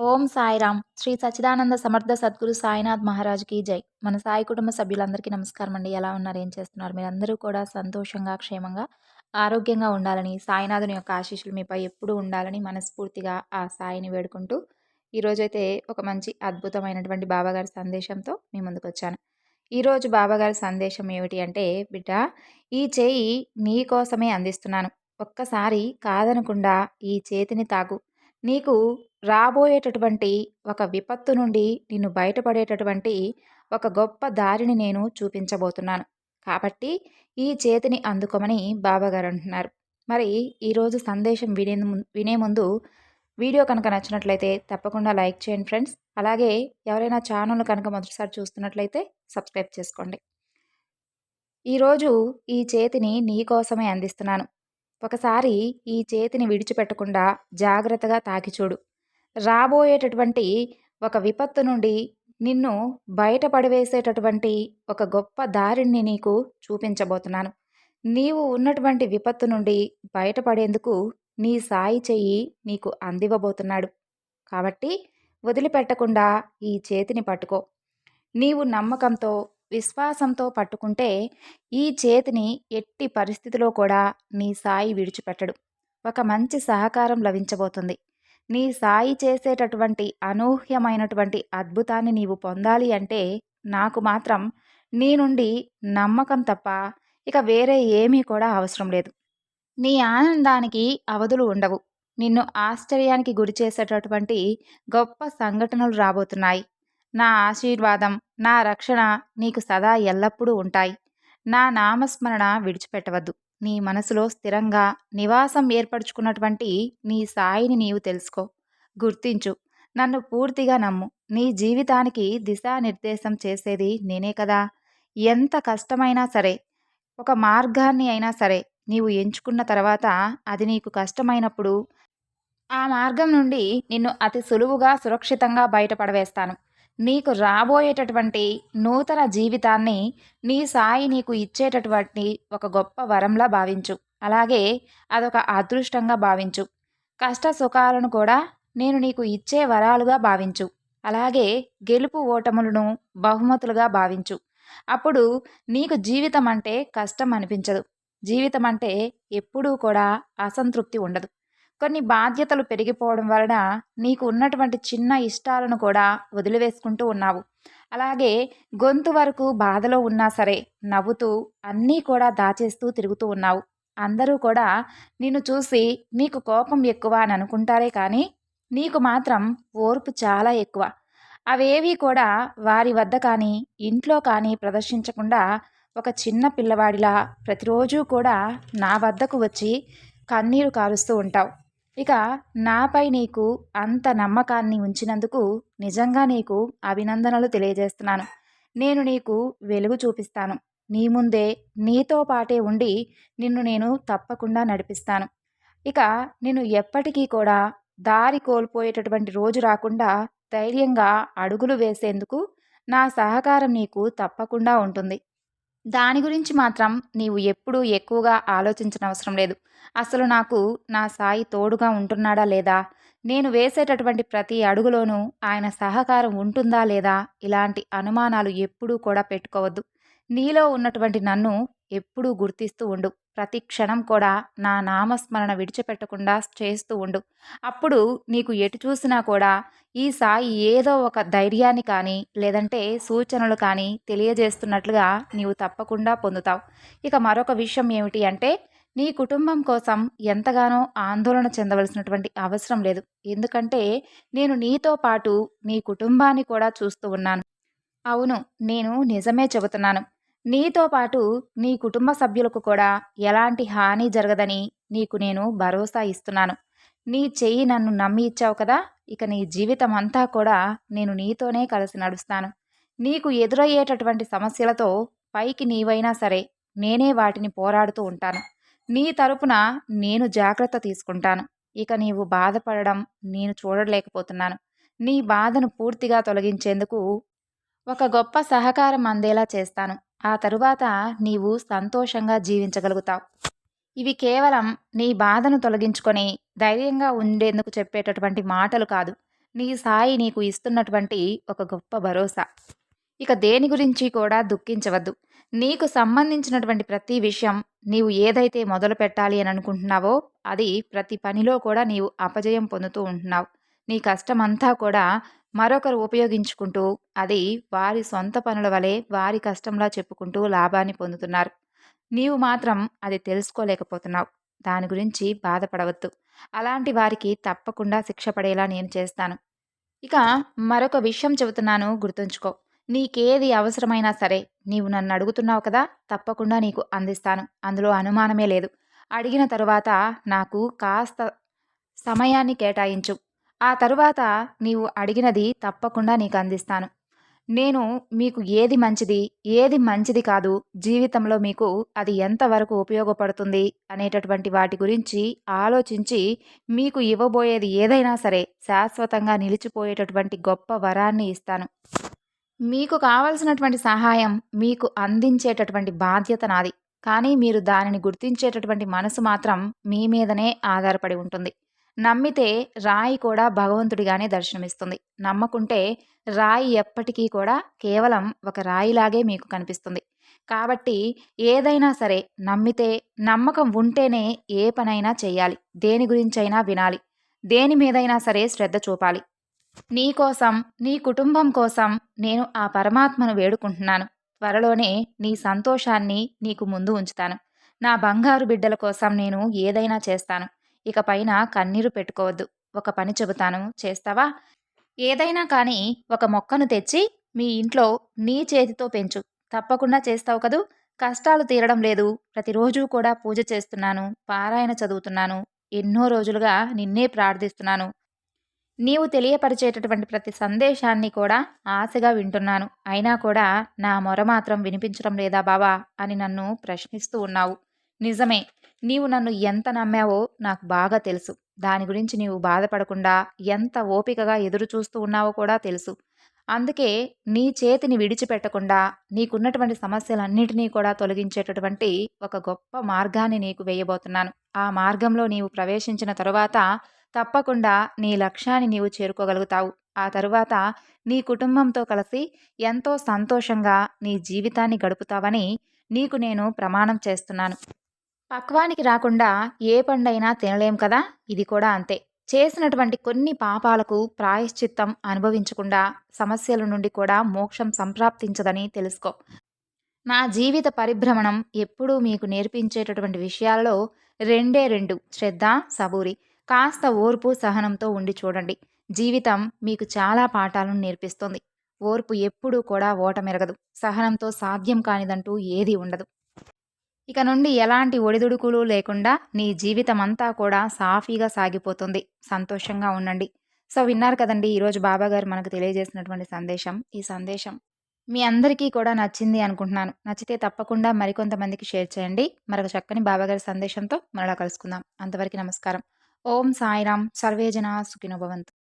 ఓం సాయిరామ్. శ్రీ సచ్చిదానంద సమర్థ సద్గురు సాయినాథ్ మహారాజ్కి జై. మన సాయి కుటుంబ సభ్యులందరికీ నమస్కారం అండి ఎలా ఉన్నారు? ఏం చేస్తున్నారు? మీరందరూ కూడా సంతోషంగా క్షేమంగా ఆరోగ్యంగా ఉండాలని సాయినాథుని యొక్క ఆశీస్సులు మీపై ఎప్పుడూ ఉండాలని మనస్ఫూర్తిగా ఆ సాయిని వేడుకుంటూ ఈరోజైతే ఒక మంచి అద్భుతమైనటువంటి బాబాగారి సందేశంతో మీ ముందుకు వచ్చాను ఈరోజు బాబాగారి సందేశం ఏమిటి అంటే బిడ్డ ఈ చేయి నీ కోసమే అందిస్తున్నాను. ఒక్కసారి కాదనకుండా ఈ చేతిని తాగు. నీకు రాబోయేటటువంటి ఒక విపత్తు నుండి నిన్ను బయటపడేటటువంటి ఒక గొప్ప దారిని నేను చూపించబోతున్నాను. కాబట్టి ఈ చేతిని అందుకోమని బాబాగారు అంటున్నారు. మరి ఈరోజు సందేశం వినే వినే ముందు వీడియో కనుక నచ్చినట్లయితే తప్పకుండా లైక్ చేయండి ఫ్రెండ్స్. అలాగే ఎవరైనా ఛానల్ కనుక మొదటిసారి చూస్తున్నట్లయితే సబ్స్క్రైబ్ చేసుకోండి. ఈరోజు ఈ చేతిని నీ కోసమే అందిస్తున్నాను. ఒకసారి ఈ చేతిని విడిచిపెట్టకుండా జాగ్రత్తగా తాకి చూడు రాబోయేటటువంటి ఒక విపత్తు నుండి నిన్ను బయటపడివేసేటటువంటి ఒక గొప్ప దారిని నీకు చూపించబోతున్నాను. నీవు ఉన్నటువంటి విపత్తు నుండి బయటపడేందుకు నీ సాయి చెయ్యి నీకు అందివ్వబోతున్నాడు. కాబట్టి వదిలిపెట్టకుండా ఈ చేతిని పట్టుకో. నీవు నమ్మకంతో విశ్వాసంతో పట్టుకుంటే ఈ చేతిని ఎట్టి పరిస్థితిలో కూడా నీ సాయి విడిచిపెట్టడు. ఒక మంచి సహకారం లభించబోతుంది. నీ సాయి చేసేటటువంటి అనూహ్యమైనటువంటి అద్భుతాన్ని నీవు పొందాలి అంటే నాకు మాత్రం నీ నుండి నమ్మకం తప్ప ఇక వేరే ఏమీ కూడా అవసరం లేదు. నీ ఆనందానికి అవధులు ఉండవు. నిన్ను ఆశ్చర్యానికి గురి చేసేటటువంటి గొప్ప సంఘటనలు రాబోతున్నాయి. నా ఆశీర్వాదం నా రక్షణ నీకు సదా ఎల్లప్పుడూ ఉంటాయి. నా నామస్మరణ విడిచిపెట్టవద్దు. నీ మనసులో స్థిరంగా నివాసం ఏర్పరచుకున్నటువంటి నీ సాయిని నీవు తెలుసుకో. గుర్తించు. నన్ను పూర్తిగా నమ్ము. నీ జీవితానికి దిశానిర్దేశం చేసేది నేనే కదా. ఎంత కష్టమైనా సరే ఒక మార్గాన్ని అయినా సరే నీవు ఎంచుకున్న తర్వాత అది నీకు కష్టమైనప్పుడు ఆ మార్గం నుండి నిన్ను అతి సులువుగా సురక్షితంగా బయటపడవేస్తాను. నీకు రాబోయేటటువంటి నూతన జీవితాన్ని నీ సాయి నీకు ఇచ్చేటటువంటి ఒక గొప్ప వరంలా భావించు. అలాగే అదొక అదృష్టంగా భావించు. కష్ట సుఖాలను కూడా నేను నీకు ఇచ్చే వరాలుగా భావించు. అలాగే గెలుపు ఓటములను బహుమతులుగా భావించు. అప్పుడు నీకు జీవితం అంటే కష్టం అనిపించదు. జీవితం అంటే ఎప్పుడూ కూడా అసంతృప్తి ఉండదు. కొన్ని బాధ్యతలు పెరిగిపోవడం వలన నీకు ఉన్నటువంటి చిన్న ఇష్టాలను కూడా వదిలివేసుకుంటూ ఉన్నావు. అలాగే గొంతు వరకు బాధలో ఉన్నా సరే నవ్వుతూ అన్నీ కూడా దాచేస్తూ తిరుగుతూ ఉన్నావు. అందరూ కూడా నిన్ను చూసి నీకు కోపం ఎక్కువ అని అనుకుంటారే కానీ నీకు మాత్రం ఓర్పు చాలా ఎక్కువ. అవేవి కూడా వారి వద్ద కానీ ఇంట్లో కానీ ప్రదర్శించకుండా ఒక చిన్న పిల్లవాడిలా ప్రతిరోజు కూడా నా వద్దకు వచ్చి కన్నీరు కారుస్తూ ఉంటావు. ఇక నాపై నీకు అంత నమ్మకాన్ని ఉంచినందుకు నిజంగా నీకు అభినందనలు తెలియజేస్తున్నాను. నేను నీకు వెలుగు చూపిస్తాను. నీ ముందే నీతో పాటే ఉండి నిన్ను నేను తప్పకుండా నడిపిస్తాను. ఇక నేను ఎప్పటికీ కూడా దారి కోల్పోయేటటువంటి రోజు రాకుండా ధైర్యంగా అడుగులు వేసేందుకు నా సహకారం నీకు తప్పకుండా ఉంటుంది. దాని గురించి మాత్రం నీవు ఎప్పుడూ ఎక్కువగా ఆలోచించనవసరం లేదు. అసలు నాకు నా సాయి తోడుగా ఉంటున్నాడా లేదా? నేను వేసేటటువంటి ప్రతి అడుగులోనూ ఆయన సహకారం ఉంటుందా లేదా? ఇలాంటి అనుమానాలు ఎప్పుడూ కూడా పెట్టుకోవద్దు. నీలో ఉన్నటువంటి నన్ను ఎప్పుడూ గుర్తిస్తూ ఉండు. ప్రతి క్షణం కూడా నా నామస్మరణ విడిచిపెట్టకుండా చేస్తూ ఉండు. అప్పుడు నీకు ఎటు చూసినా కూడా ఈ సాయి ఏదో ఒక ధైర్యాన్ని కానీ లేదంటే సూచనలు కానీ తెలియజేస్తున్నట్లుగా నీవు తప్పకుండా పొందుతావు. ఇక మరొక విషయం ఏమిటి అంటే నీ కుటుంబం కోసం ఎంతగానో ఆందోళన చెందవలసినటువంటి అవసరం లేదు. ఎందుకంటే నేను నీతో పాటు నీ కుటుంబాన్ని కూడా చూస్తూ ఉన్నాను. అవును నేను నిజమే చెబుతున్నాను. నీతో పాటు నీ కుటుంబ సభ్యులకు కూడా ఎలాంటి హాని జరగదని నీకు నేను భరోసా ఇస్తున్నాను. నీ చెయ్యి నన్ను నమ్మి ఇచ్చావు కదా ఇక నీ జీవితం అంతా కూడా నేను నీతోనే కలిసి నడుస్తాను. నీకు ఎదురయ్యేటటువంటి సమస్యలతో పైకి నీవైనా సరే నేనే వాటిని పోరాడుతూ ఉంటాను. నీ తరపున నేను జాగ్రత్త తీసుకుంటాను. ఇక నీవు బాధపడడం నేను చూడలేకపోతున్నాను. నీ బాధను పూర్తిగా తొలగించేందుకు ఒక గొప్ప సహకారం అందేలా చేస్తాను. ఆ తరువాత నీవు సంతోషంగా జీవించగలుగుతావు. ఇవి కేవలం నీ బాధను తొలగించుకొని ధైర్యంగా ఉండేందుకు చెప్పేటటువంటి మాటలు కాదు. నీ సాయి నీకు ఇస్తున్నటువంటి ఒక గొప్ప భరోసా. ఇక దేని గురించి కూడా దుఃఖించవద్దు. నీకు సంబంధించినటువంటి ప్రతి విషయం నీవు ఏదైతే మొదలు పెట్టాలి అని అనుకుంటున్నావో అది ప్రతి పనిలో కూడా నీవు అపజయం పొందుతూ ఉంటున్నావు. నీ కష్టమంతా కూడా మరొకరు ఉపయోగించుకుంటూ అది వారి సొంత పనుల వలె వారి కష్టంలా చెప్పుకుంటూ లాభాన్ని పొందుతున్నారు. నీవు మాత్రం అది తెలుసుకోలేకపోతున్నావు. దాని గురించి బాధపడవద్దు. అలాంటి వారికి తప్పకుండా శిక్ష పడేలా నేను చేస్తాను. ఇక మరొక విషయం చెబుతున్నాను గుర్తుంచుకో. నీకేది అవసరమైనా సరే నీవు నన్ను అడుగుతున్నావు కదా తప్పకుండా నీకు అందిస్తాను. అందులో అనుమానమే లేదు. అడిగిన తరువాత నాకు కాస్త సమయాన్ని కేటాయించు. ఆ తరువాత నీవు అడిగినది తప్పకుండా నీకు అందిస్తాను. నేను మీకు ఏది మంచిది ఏది మంచిది కాదు జీవితంలో మీకు అది ఎంతవరకు ఉపయోగపడుతుంది అనేటటువంటి వాటి గురించి ఆలోచించి మీకు ఇవ్వబోయేది ఏదైనా సరే శాశ్వతంగా నిలిచిపోయేటటువంటి గొప్ప వరాన్ని ఇస్తాను. మీకు కావలసినటువంటి సహాయం మీకు అందించేటటువంటి బాధ్యత నాది. కానీ మీరు దానిని గుర్తించేటటువంటి మనసు మాత్రం మీ మీదనే ఆధారపడి ఉంటుంది. నమ్మితే రాయి కూడా భగవంతుడిగానే దర్శనమిస్తుంది. నమ్మకుంటే రాయి ఎప్పటికీ కూడా కేవలం ఒక రాయిలాగే మీకు కనిపిస్తుంది. కాబట్టి ఏదైనా సరే నమ్మితే నమ్మకం ఉంటేనే ఏ పనైనా చేయాలి దేని గురించైనా వినాలి. దేని మీదైనా సరే శ్రద్ధ చూపాలి. నీ కోసం నీ కుటుంబం కోసం నేను ఆ పరమాత్మను వేడుకుంటున్నాను. త్వరలోనే నీ సంతోషాన్ని నీకు ముందు ఉంచుతాను. నా బంగారు బిడ్డల కోసం నేను ఏదైనా చేస్తాను. ఇక పైన కన్నీరు పెట్టుకోవద్దు. ఒక పని చెబుతాను. చేస్తావా? ఏదైనా కానీ ఒక మొక్కను తెచ్చి మీ ఇంట్లో నీ చేతితో పెంచు. తప్పకుండా చేస్తావు కదూ? కష్టాలు తీరడం లేదు. ప్రతిరోజు కూడా పూజ చేస్తున్నాను. పారాయణ చదువుతున్నాను. ఎన్నో రోజులుగా నిన్నే ప్రార్థిస్తున్నాను. నీవు తెలియపరిచేటటువంటి ప్రతి సందేశాన్ని కూడా ఆశగా వింటున్నాను. అయినా కూడా నా మొర మాత్రం వినిపించడం లేదా బావా అని నన్ను ప్రశ్నిస్తూ ఉన్నావు. నిజమే. నీవు నన్ను ఎంత నమ్మావో నాకు బాగా తెలుసు. దాని గురించి నీవు బాధపడకుండా ఎంత ఓపికగా ఎదురు చూస్తూ ఉన్నావో కూడా తెలుసు. అందుకే నీ చేతిని విడిచిపెట్టకుండా నీకున్నటువంటి సమస్యలన్నింటినీ కూడా తొలగించేటటువంటి ఒక గొప్ప మార్గాన్ని నీకు వేయబోతున్నాను. ఆ మార్గంలో నీవు ప్రవేశించిన తరువాత తప్పకుండా నీ లక్ష్యాన్ని నీవు చేరుకోగలుగుతావు. ఆ తరువాత నీ కుటుంబంతో కలిసి ఎంతో సంతోషంగా నీ జీవితాన్ని గడుపుతావని నీకు నేను ప్రమాణం చేస్తున్నాను. పక్వానికి రాకుండా ఏ పండైనా తినలేం కదా? ఇది కూడా అంతే. చేసినటువంటి కొన్ని పాపాలకు ప్రాయశ్చిత్తం అనుభవించకుండా సమస్యల నుండి కూడా మోక్షం సంప్రాప్తించదని తెలుసుకో. నా జీవిత పరిభ్రమణం ఎప్పుడూ మీకు నేర్పించేటటువంటి విషయాలలో రెండే రెండు. శ్రద్ధ సబూరి. కాస్త ఓర్పు సహనంతో ఉండి చూడండి. జీవితం మీకు చాలా పాఠాలను నేర్పిస్తుంది. ఓర్పు ఎప్పుడూ కూడా ఓటమెరగదు. సహనంతో సాధ్యం కానిదంటూ ఏదీ ఉండదు. ఇక నుండి ఎలాంటి ఒడిదుడుకులు లేకుండా నీ జీవితం అంతా కూడా సాఫీగా సాగిపోతుంది. సంతోషంగా ఉండండి. సో విన్నారు కదండి ఈరోజు బాబాగారు మనకు తెలియజేసినటువంటి సందేశం. ఈ సందేశం మీ అందరికీ కూడా నచ్చింది అనుకుంటున్నాను. నచ్చితే తప్పకుండా మరికొంతమందికి షేర్ చేయండి. మరొక చక్కని బాబాగారి సందేశంతో మరలా కలుసుకుందాం. అంతవరకు నమస్కారం. ఓం సాయిరామ్ సర్వేజన సుఖినోభవంతు